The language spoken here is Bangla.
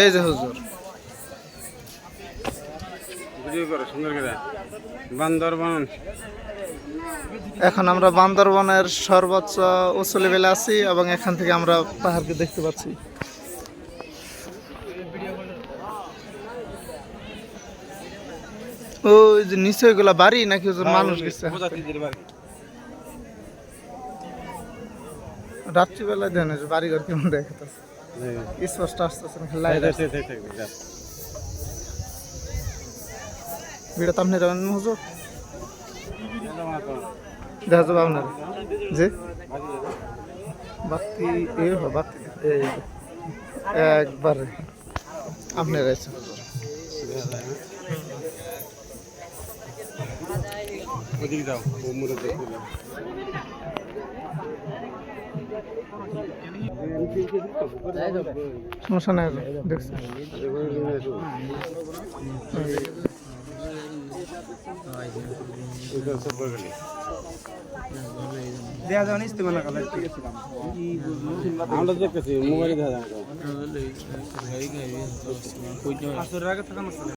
এই যে হুজুর। বান্দরবান। এখন আমরা বান্দরবনের সর্বোচ্চ উঁচু লেভেলে আছি এবং এখান থেকে আমরা পাহাড়কে দেখতে পাচ্ছি। ওই যে নিচে ওইগুলা বাড়ি নাকি হুজুর মানুষ গেছে? রাত্রিবেলায় দেন যে বাড়ি ঘর কেমন দেখাতেছে স্পষ্ট আসতেছে লাইট ভিডিও তো আপনি যাবেন হুজুর? দেখা যাবে আপনার। যে বাতি এ হো বাতি। এই। একবারে। আপনি ওদিকে যাও ও মুড়ে দেখতে সমস্যা নাই দেখছি। আমরা দেখতেছি মোবাইলে দেখা যায়